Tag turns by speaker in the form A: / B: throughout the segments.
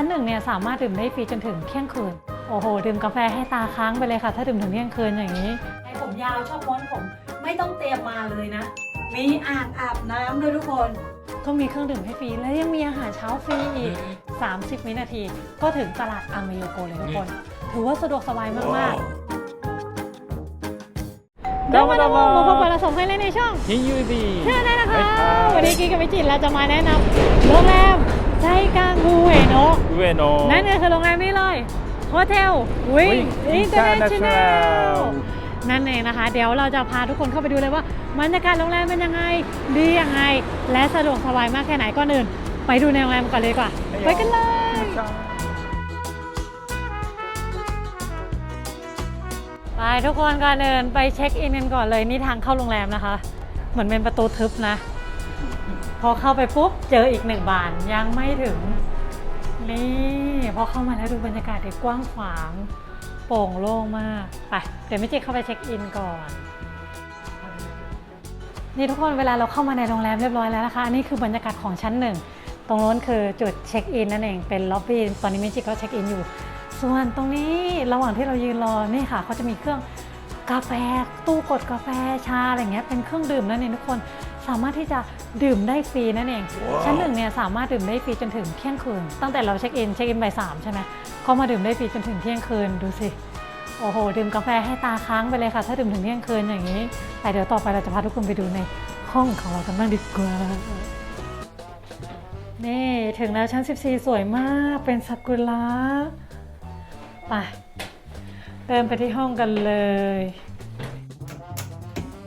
A: ชั้นหนึ่งเนี่ยสามารถดื่มได้ฟรีจนถึงเที่ยงคืน โอ้โห ดื่มกาแฟให้ตาค้างไปเลยค่ะ ถ้าดื่มถึงเที่ยงคืนอย่างนี้
B: ไอผมยาวชอบม้วนผมไม่ต้องเตรียมมาเลยนะ มีอ่างอาบน้ำด้วยทุกคน
A: ก็มีเครื่องดื่มให้ฟรี และยังมีอาหารเช้าฟรีอีก 30 วินาที ก็ถึงตลาดอามิโยโกเลยทุกคน ถือว่าสะดวกสบายมากมๆ
C: เรามาดา
A: มอมาพบกับเราสองคนเลยในช่อง
C: ยินยูดี
A: เชื่อได้นะคะ วันนี้กีกับไปจิตเราจะมาแนะนำโรงแรมใจกลางภูเวโนะ
C: 上野
A: นั่นก็คือโรงแรมนี้เลยโฮเทลวิง
C: Wing
A: อินเตอร์เนชั่นแนล
C: International
A: นั่นเองนะคะ เดี๋ยวเราจะพาทุกคนเข้าไปดูเลยว่าบรรยากาศโรงแรมเป็นยังไง ดียังไง และสะดวกสบายมากแค่ไหนก่อนอื่น ไปดูในโรงแรมก่อนเลยดีกว่า ไปกันเลยไปทุกคนก่อนเดินไปเช็คอินกันก่อนเลยนี่ทางเข้าโรงแรมนะคะ เหมือนเป็นประตูทึบนะ พอเข้าไปปุ๊บเจออีกหนึ่งบานยังไม่ถึง นี่พอเข้ามาแล้วดูบรรยากาศที่กว้างขวางโปร่งโล่งมากไปเดี๋ยวไม่เจ๊เข้าไปเช็คอินก่อน นี่ทุกคนเวลาเราเข้ามาในโรงแรมเรียบร้อยแล้วนะคะอันนี้คือบรรยากาศของชั้นหนึ่งตรงโน้นคือจุดเช็คอินนั่นเองเป็นล็อบบี้ตอนนี้มิจิก็เช็คอินอยู่ ส่วนตรงนี้ระหว่างที่เรายืนรอนี่ค่ะเขาจะมีเครื่องกาแฟตู้กดกาแฟชาอะไรเงี้ยเป็นเครื่องดื่มนั่นเองทุกคน สามารถที่จะดื่มได้ฟรีนั่นเอง ชั้นหนึ่งเนี่ยสามารถดื่มได้ฟรีจนถึงเที่ยงคืน ตั้งแต่เราเช็คอินเช็คอินบ่ายสามใช่ไหมเขามาดื่มได้ฟรีจนถึงเที่ยงคืนดูสิโอ้โหดื่มกาแฟให้ตาค้างไปเลยค่ะ ถ้าดื่มถึงเที่ยงคืนอย่างนี้ แต่เดี๋ยวต่อไปเราจะพาทุกคนไปดูในห้องของเรากันบ้างดีกว่านี่ถึงแล้วชั้น 14 สวยมากเป็นซากุระไปเดินไปที่ห้องกันเลย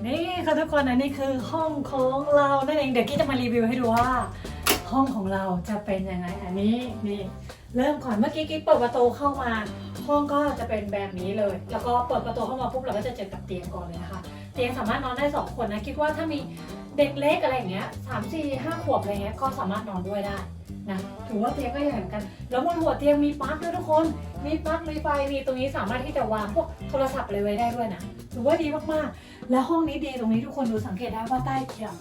A: นี่ค่ะทุกคนอันนี้คือห้องของเรานั่นเองเดี๋ยวกี้จะมารีวิวให้ดูว่า ห้องของเราจะเป็นยังไงอันนี้นี่เริ่มก่อนเมื่อกี้กิ๊กเปิดประตูเข้ามา ห้องก็จะเป็นแบบนี้เลย แล้วก็เปิดประตูเข้ามาปุ๊บเราก็จะเจอกับเตียงก่อนเลยนะคะ เตียงสามารถนอนได้สองคนนะคิดว่าถ้ามี เด็กเล็กอะไรอย่างเงี้ยสามสี่ห้าขวบอะไรเงี้ยก็สามารถนอนด้วยได้นะถือว่าเตียงก็ใหญ่เหมือนกัน แล้วบนหัวเตียงมีปลั๊กด้วยทุกคน มีปลั๊กมีไฟมีตรงนี้สามารถที่จะวางพวกโทรศัพท์อะไรไว้ได้ด้วยนะถือว่าดีมากๆ แล้วห้องนี้ดีตรงนี้ทุกคนดูสังเกตได้ว่าใต้เตียง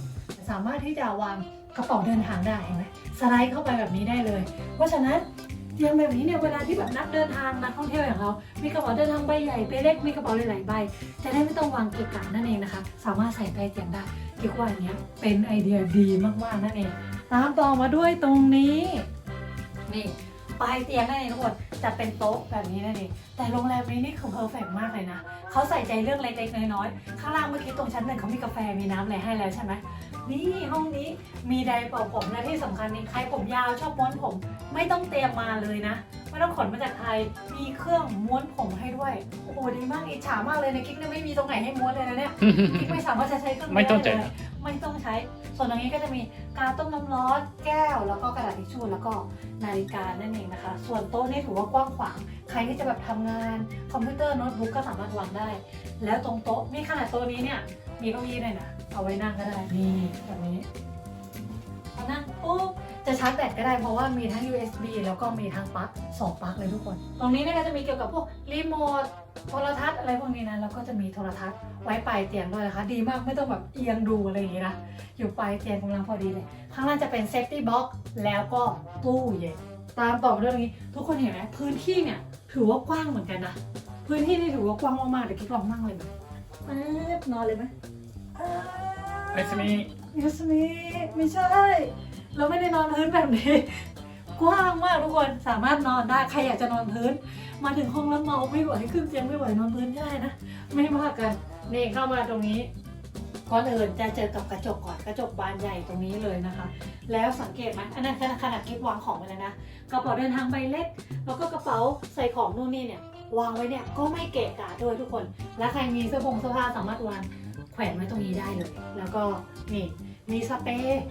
A: สามารถที่จะวางกระเป๋าเดินทางได้เห็นไหมสไลด์เข้าไปแบบนี้ได้เลย เพราะฉะนั้นเตียงแบบนี้เนี่ยเวลาที่แบบนักเดินทางนักท่องเที่ยวอย่างเรา มีกระเป๋าเดินทางใบใหญ่ใบเล็กมีกระเป๋าหลายๆใบจะได้ไม่ต้องวางเกะกะนั่นเองนะคะ สามารถใส่ใต้เตียงได้ คิดว่าอันเนี้ยเป็นไอเดียดีมากๆนั่นเองตามต่อมาด้วยตรงนี้ นี่ปลายเตียงนั่นเองทุกคนจะเป็นโต๊ะแบบนี้นั่นเอง แต่โรงแรมนี้นี่คือเพอร์เฟกมากเลยนะเขาใส่ใจเรื่องเล็กๆน้อยๆข้างล่างเมื่อกี้ตรงชั้นหนึ่งเขามีกาแฟมีน้ำอะไรให้แล้วใช่ไหมนี่ห้องนี้มีไดร์เป่าผมและที่สำคัญนี่ใครผมยาวชอบม้วนผม ไม่ต้องเตรียมมาเลยนะไม่ต้องขนมาจากไทยมีเครื่องม้วนผมให้ด้วยโอ้โหดีมากอิจฉามากเลยในกิ๊กเนี่ยไม่มีตรงไหนให้ม้วนเลยนะเนี่ยกิ๊กไม่สามารถจะใช้เครื่องนี้
C: ไม่ต้อง
A: ด้
C: ใจ
A: เลยไม่ต้องใช้ ส่วนตรงนี้ก็จะมีการต้มน้ำร้อนแก้ว แล้วก็กระดาษทิชชู่แล้วก็นาฬิกานั่นเองนะคะ ส่วนโต๊ะนี่ถือว่ากว้างขวางใครที่จะแบบทำงานคอมพิวเตอร์โน้ตบุ๊กก็สามารถวางได้ แล้วตรงโต๊ะนี่ขนาดโต๊ะนี้เนี่ยมีเก้าอี้ด้วยนะเอาไว้นั่งก็ได้นี่แบบนี้พอนั่งปุ๊บจะชาร์จแบตก็ได้เพราะว่ามีทั้ง USB แล้วก็มีทั้งปลั๊กสองปลั๊กเลยทุกคน ตรงนี้เนี่ยก็จะมีเกี่ยวกับพวกรีโมทโทรทัศน์อะไรพวกนี้นะแล้วก็จะมีโทรทัศน์ไว้ปลายเตียงด้วยนะคะ ดีมากไม่ต้องแบบเอียงดูอะไรอย่างงี้นะ อยู่ปลายเตียงกำลังพอดีเลย ข้างล่างจะเป็นเซฟตี้บ็อกแล้วก็ตู้เย็น ตามต่อมาเรื่องนี้ ทุกคนเห็นไหมพื้นที่เนี่ยถือว่ากว้างเหมือนกันนะพื้นที่นี่ถือว่ากว้างมากๆเดี๋ยวกิ๊ลองนั่งเลยไหมป๊บนอนเลยไหม
C: ไอซมี
A: ยูสมิไม่ใช่ เราไม่ได้นอนพื้นแบบนี้ กว้างมากทุกคนสามารถนอนได้ใครอยากจะนอนพื้น มาถึงห้องแล้วเมาไม่ไหวขึ้นเตียงไม่ไหวนอนพื้นได้นะไม่ยากกันนี่เข้ามาตรงนี้ ก่อนอื่นจะเจอกับกระจกก่อนกระจกบานใหญ่ตรงนี้เลยนะคะ แล้วสังเกตไหมอันนั้นขนาดกิ๊บวางของไปแล้วนะกระเป๋าเดินทางใบเล็ก แล้วก็กระเป๋าใส่ของนู่นนี่เนี่ยวางไว้เนี่ยก็ไม่เกะกะด้วยทุกคน และใครมีเสื้อผงเสื้อผ้าสามารถวางแขวนไว้ตรงนี้ได้เลย แล้วก็นี่มีสเปรย์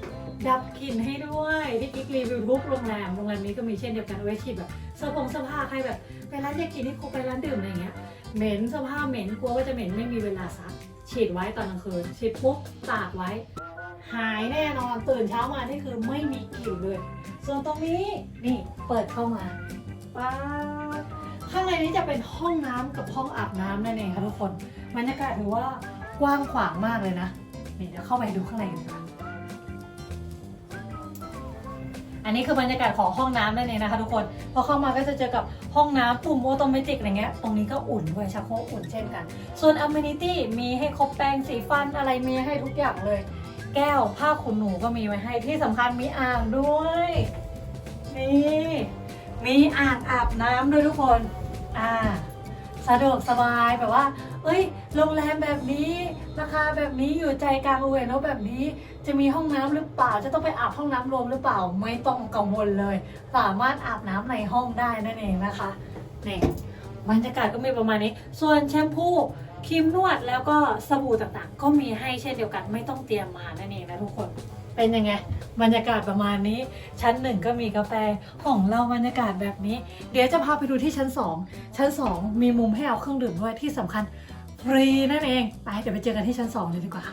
A: ดับกลิ่นให้ด้วยที่กิ๊กรีวิวทุกโรงแรมโรงแรมนี้ก็มีเช่นเดียวกันเอาไว้ฉีดแบบเสื้อผงเสื้อผ้าใครแบบไปร้านเยากินิโคไปร้านดื่มอะไรเงี้ยเหม็นเสื้อผ้าเหม็นกลัวว่าจะเหม็นไม่มีเวลาซักฉีดไว้ตอนกลางคืนฉีดปุ๊บตากไว้ หายแน่นอนตื่นเช้ามานี่คือไม่มีกลิ่นเลย ส่วนตรงนี้นี่เปิดเข้ามาป๊าข้างในนี้จะเป็นห้องน้ำกับห้องอาบน้ำนั่นเองค่ะทุกคนบรรยากาศถือว่ากว้างขวางมากเลยนะนี่เดี๋ยวเข้าไปดูข้างในกัน อันนี้คือบรรยากาศของห้องน้ำนั่นเองนะคะ ทุกคนพอเข้ามาก็จะเจอกับห้องน้ำปุ่มออโตเมติกอะไรเงี้ยตรงนี้ก็อุ่นด้วยชักโครกอุ่นเช่นกัน ส่วนอ m ม n i t y มีให้ครบแปรงสีฟันอะไรมีให้ทุกอย่างเลย แก้วผ้าขนหนูก็มีไว้ให้ที่สำคัญมีอ่างด้วยนี่มีอ่างอาบน้ำด้วยทุกคนอ่า สะดวกสบายแบบว่า เอ้ย โรงแรมแบบนี้ราคาแบบนี้อยู่ใจกลางอุเอโนะแบบนี้ จะมีห้องน้ำหรือเปล่า จะต้องไปอาบห้องน้ำรวมหรือเปล่า ไม่ต้องกังวลเลย สามารถอาบน้ำในห้องได้นั่นเองนะคะนี่บรรยากาศก็มีประมาณนี้ ส่วนแชมพูครีมนวดแล้วก็สบู่ต่างๆ ก็มีให้เช่นเดียวกันไม่ต้องเตรียมมานั่นเองนะทุกคน เป็นยังไงบรรยากาศประมาณนี้ ชั้นหนึ่งก็มีกาแฟของเราบรรยากาศแบบนี้ เดี๋ยวจะพาไปดูที่ชั้น2ชั้น2มีมุมให้เอาเครื่องดื่มด้วยที่สำคัญฟรีนั่นเองไปเดี๋ยวไปเจอกันที่ชั้น2เลยดีกว่า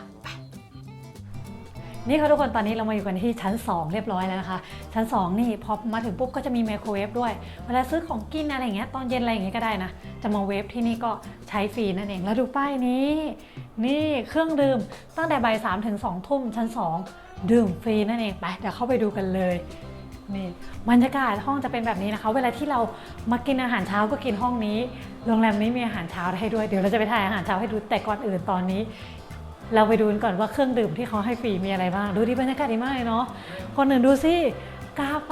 A: นี่ค่ะทุกคนตอนนี้เรามาอยู่กันที่ชั้น 2 เรียบร้อยแล้วนะคะ ชั้น 2 นี่พอมาถึงปุ๊บก็จะมีไมโครเวฟด้วย เวลาซื้อของกินอะไรอย่างเงี้ยตอนเย็นอะไรอย่างเงี้ยก็ได้นะ จะมาเวฟที่นี่ก็ใช้ฟรีนั่นเอง แล้วดูป้ายนี้ นี่เครื่องดื่มตั้งแต่บ่ายสามถึงสองทุ่มชั้น 2 ดื่มฟรีนั่นเองไปเดี๋ยวเข้าไปดูกันเลยนี่บรรยากาศห้องจะเป็นแบบนี้นะคะ เวลาที่เรามากินอาหารเช้าก็กินห้องนี้ โรงแรมนี้มีอาหารเช้าให้ด้วย เดี๋ยวเราจะไปถ่ายอาหารเช้าให้ดูแต่ก่อนอื่นตอนนี้ เราไปดูกันก่อนว่าเครื่องดื่มที่เขาให้ฟรีมีอะไรบ้าง ดูดิบรรยากาศดีมากเลยเนาะคนหนึ่งดูสิกาแฟ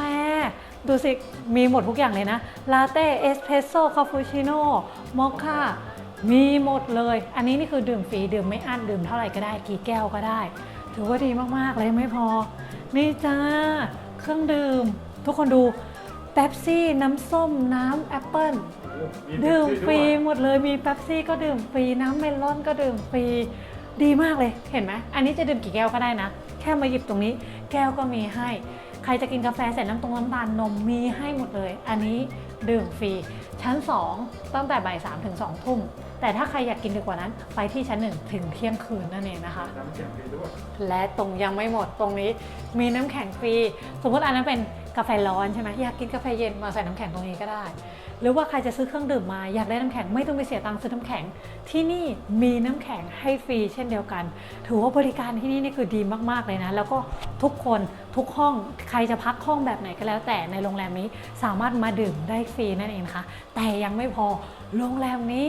A: ดูสิ มีหมดทุกอย่างเลยนะ ลาเต้ เอสเพรสโซ่คาปูชิโน่มอคค่ามีหมดเลย อันนี้นี่คือดื่มฟรี ดื่มไม่อั้นดื่มเท่าไหร่ก็ได้ กี่แก้วก็ได้ ถือว่าดีมาก ๆ เลยไม่พอ นี่จ้า เครื่องดื่ม ทุกคนดูเป๊ปซี่ น้ำส้ม น้ำแอปเปิ้ลดื่มฟรีหมดเลย มีเป๊ปซี่ก็ดื่มฟรี น้ำเมลอนก็ดื่มฟรี ดีมากเลยเห็นไหมอันนี้จะดื่มกี่แก้วก็ได้นะ แค่มาหยิบตรงนี้ แก้วก็มีให้ ใครจะกินกาแฟใส่น้ำตรงน้ำตาลนมมีให้หมดเลย อันนี้ดื่มฟรี ชั้น 2 ตั้งแต่บ่าย3ถึง2ทุ่ม แต่ถ้าใครอยากกินดีกว่านั้น ไปที่ชั้น1ถึงเที่ยงคืนนั่นเองนะคะ
C: น้ำแข็งฟรีด้วย
A: และตรงยังไม่หมดตรงนี้ มีน้ำแข็งฟรี สมมติอันนั้นเป็นกาแฟร้อนใช่ไหมอยากกินกาแฟเย็นมาใส่น้ำแข็งตรงนี้ก็ได้ หรือว่าใครจะซื้อเครื่องดื่มมาอยากได้น้ำแข็งไม่ต้องไปเสียตังค์ซื้อน้ำแข็ง ที่นี่มีน้ำแข็งให้ฟรีเช่นเดียวกัน ถือว่าบริการที่นี่นี่คือดีมากๆเลยนะ แล้วก็ทุกคนทุกห้องใครจะพักห้องแบบไหนก็แล้ว แต่ในโรงแรมนี้สามารถมาดื่มได้ฟรีนั่นเองนะคะ แต่ยังไม่พอโรงแรมนี้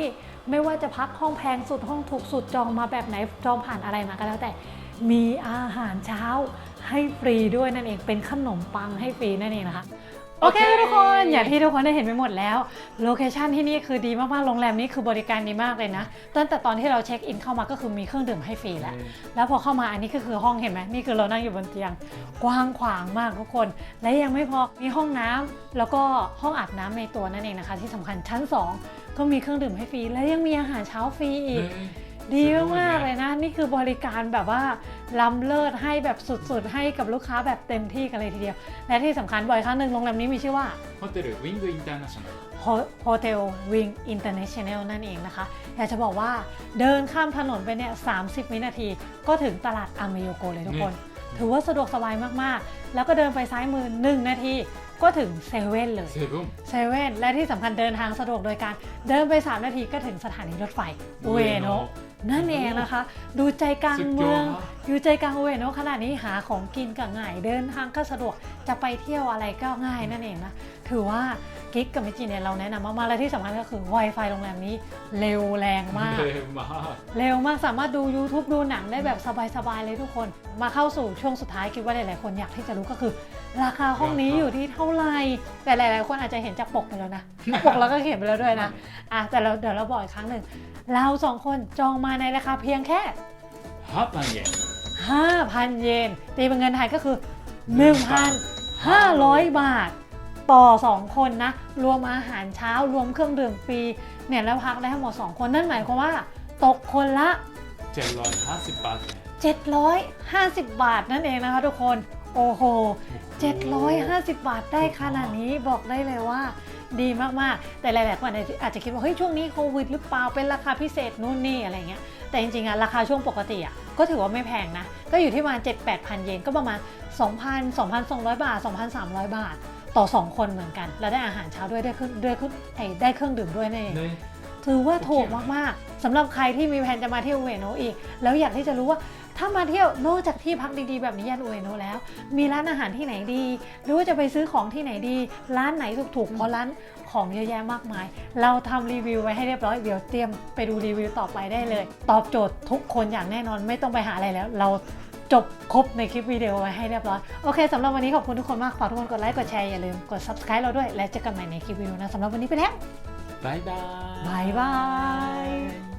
A: ไม่ว่าจะพักห้องแพงสุดห้องถูกสุดจองมาแบบไหนจองผ่านอะไรมาก็แล้วแต่มีอาหารเช้าให้ฟรีด้วยนั่นเองเป็นขนมปังให้ฟรีนั่นเองนะคะ โอเค
C: โอเค
A: ทุกคนอย่างที่ทุกคนได้เห็นไปหมดแล้วโลเคชันที่นี่คือดีมากๆโรงแรมนี้คือบริการดีมากเลยนะตั้งแต่ตอนที่เราเช็คอินเข้ามาก็คือมีเครื่องดื่มให้ฟรีแล้ว แล้วพอเข้ามาอันนี้ก็คือห้องเห็นไหมนี่คือเรานั่งอยู่บนเตียง กว้างขวางมากทุกคน และยังไม่พอมีห้องน้ำแล้วก็ห้องอาบน้ำในตัวนั่นเองนะคะ ที่สำคัญชั้น 2 ก็มีเครื่องดื่มให้ฟรีและยังมีอาหารเช้าฟรีอีก ดีมากเลยนะ นี่คือบริการแบบว่าล้ำเลิศให้แบบสุดๆ ให้กับลูกค้าแบบเต็มที่กันเลยทีเดียว และที่สำคัญบ่อยครั้งหนึ่งโรงแรมนี้มีชื่อว่า
C: Hotel Wing International
A: Hotel Wing International นั่นเองนะคะ อยากจะบอกว่าเดินข้ามถนนไปเนี่ย30 วินาที ก็ถึงตลาดอเมโยโกเลยทุกคน ถือว่าสะดวกสบายมากๆ แล้วก็เดินไปซ้ายมือ 1 นาทีก็ถึงเซเว่นเลยเซเว่นและที่สำคัญเดินทางสะดวกโดยการเดินไป 3 นาทีก็ถึงสถานีรถไฟอเวโนะ นั่นเองนะคะ ดูใจกลางเมือง อยู่ใจกลางเวเนโนขนาดนี้หาของกินก็ง่ายเดินทางก็สะดวกจะไปเที่ยวอะไรก็ง่ายนั่นเองนะ ถือว่ากิ๊กกับมิจิเนี่ยเราแนะนำมากๆและที่สำคัญก็คือ Wi-Fi โรงแรมนี้เร็วแรงมาก
C: เร็วมาก
A: เร็วมากสามารถดู YouTube ดูหนังได้แบบสบายๆเลยทุกคน มาเข้าสู่ช่วงสุดท้ายคิดว่าหลายๆคนอยากที่จะรู้ก็คือ ราคาห้องนี้อยู่ที่เท่าไหร่แต่หลายๆคนอาจจะเห็นจากปกไปแล้วนะปกเราก็เขียนไปแล้วด้วยนะอะแต่เราเดี๋ยวเราบอกอีกครั้งหนึ่งเราสองคนจองมาในราคาเพียงแค่
C: 5,000เยน
A: 5,000 เยน ตีเป็นเงินไทยก็คือ 1,500 บาท ต่อ 2 คนนะ รวมอาหารเช้ารวมเครื่องดื่มฟรีเนี่ยแล้วพักได้ทั้งหมด 2 คนนั่นหมายความว่า ตกคนละ
C: 750 บาท
A: 750 บาทนั่นเองนะคะทุกคน โอ้โห 750 บาทได้ขนาดนี้บอกได้เลยว่าดีมาก ๆ แต่หลายๆคนอาจจะคิดว่า เฮ้ย ช่วงนี้โควิดหรือเปล่าเป็นราคาพิเศษนู่นนี่อะไรเงี้ย แต่จริงๆอะราคาช่วงปกติอะก็ถือว่าไม่แพงนะ ก็อยู่ที่ประมาณ 7 8 0 0 เยนก็ประมาณ 2,000 2,200 บาท 2,300 บาท ต่อ 2 คนเหมือนกัน แล้วได้อาหารเช้าด้วยได้เครื่องด้วยเครื่องไอ้ได้เครื่องดื่มด้วยนั่นเอง
C: ね
A: ถือว่าถูกมากๆสำหรับใครที่มีแผนจะมาเที่ยวอุเอโนะอีก แล้วอยากที่จะรู้ว่าถ้ามาเที่ยวนอกจากที่พักดีๆแบบนี้ยันอุเอโนะแล้ว มีร้านอาหารที่ไหนดี หรือว่าจะไปซื้อของที่ไหนดี ร้านไหนถูกๆเพราะร้าน ของเยอะแยะมากมาย เราทำรีวิวไว้ให้เรียบร้อยเดี๋ยวเตรียมไปดูรีวิวต่อไปได้เลย ตอบโจทย์ทุกคนอย่างแน่นอนไม่ต้องไปหาอะไรแล้ว เราจบครบในคลิปวิดีโอไว้ให้เรียบร้อย โอเคสำหรับวันนี้ขอบคุณทุกคนมากฝากทุกคนกดไลค์กดแชร์อย่าลืมกด subscribe เราด้วย และเจอกันใหม่ในคลิปวิดีโอนะสำหรับวันนี้ไปแล้ว
C: บายบา
A: ยบายบาย